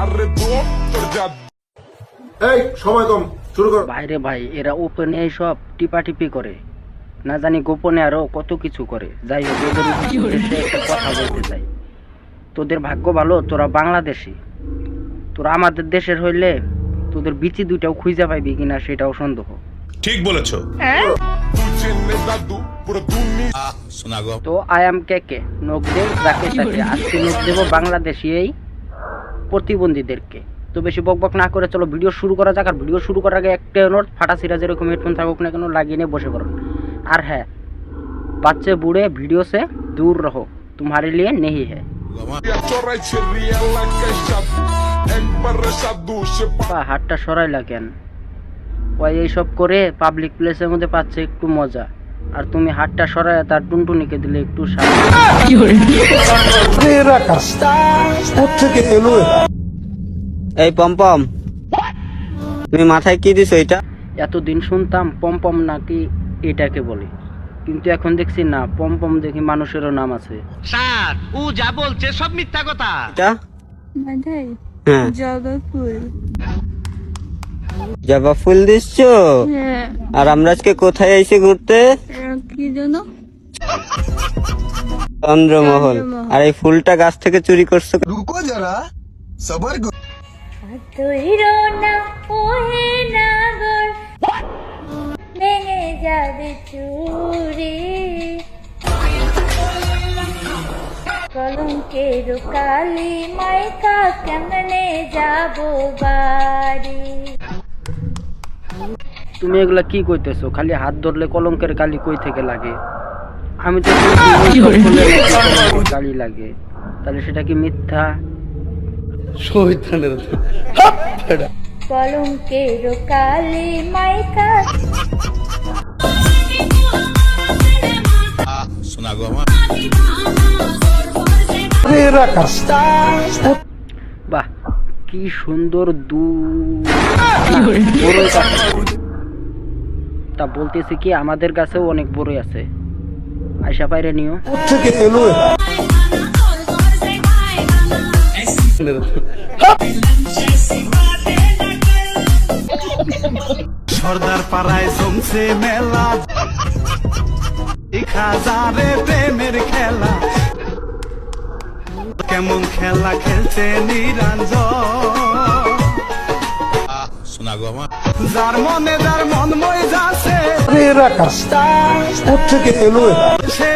আরে দোপ তোর যা এই সময় কম শুরু কর। বাইরে ভাই এরা ওপেন এই সব টিপাটিপি করে। না জানি গোপনে আরও কত কিছু করে। যাই হোক এদের উদ্দেশ্যে একটা কথা বলতে চাই। তোদের ভাগ্য ভালো তোরা বাংলাদেশি। তোরা আমাদের দেশের হইলে তোদের বিচি দুইটাও খুঁজে পাইবি কিনা সেটাও সন্দেহ। ঠিক বলেছ। তু গো তো আই এম কে কে নখ দেব যাকে তাকে আজকে নখ দেবো বাংলাদেশি এই প্রতিবন্ধীদেরকে। তো বেশি বকবক না করে চলো, ভিডিও শুরু করা যাক। আর ভিডিও শুরু করার আগে একটা নোট ফাটা সিরা যেরকম হেডফোন থাকুক না কেন, লাগিয়ে নিয়ে বসে পড়ুন আর হ্যাঁ বাচ্চে বুড়ে ভিডিও সে দূর রহো, তোমার লিয়ে নেই হ্যাঁ হাটটা সরাই লাগেন ওই এইসব করে পাবলিক প্লেসের মধ্যে পাচ্ছে একটু মজা। আর তুমি হাতটা সরায় তার টুনটুনিকে দিলে একটু? এই পম্পম তুমি মাথায় কি দিছো এটা? এতদিন শুনতাম পম্পম নাকি এটাকে বলে। কিন্তু এখন দেখছি না পম্পম দেখি মানুষেরও নাম আছে। স্যার ও যা বলছে সব মিথ্যা কথা। এটা? মাথায় হ্যাঁ। জবা ফুল জবা ফুল দিচ্ছ? হ্যাঁ। আর আমরা আজকে কোথায় আইছি ঘুরতে? কি জন্য চন্দ্রমহল। আর এই ফুলটা গাছ থেকে চুরি করছ রুকো যারা সবার কলঙ্কের কালি মাইকা কেমনে যাব বাড়ি? তুমি এগুলা কি কইতেছো? খালি হাত ধরলে কলঙ্কের গালি কই থেকে লাগে? আমি তো গালি লাগে। তাহলে সেটা কি মিথ্যা? কলঙ্কের কালি মাইকা। বাহ কি সুন্দর দু। তা বলতেছি কি আমাদের কাছেও অনেক বড়ই আছে। আয়সা পাইরে নিও। কোথেকে এলো সর্দার পাড়ায় জমছে মেলা। হাজারে প্রেমের খেলা। কেমন খেলা খেলছে নিরঞ্জন। শোনা গো আমার। যার মনে যার মন মই যাচ্ছে কোথেকে এলো এরা? সে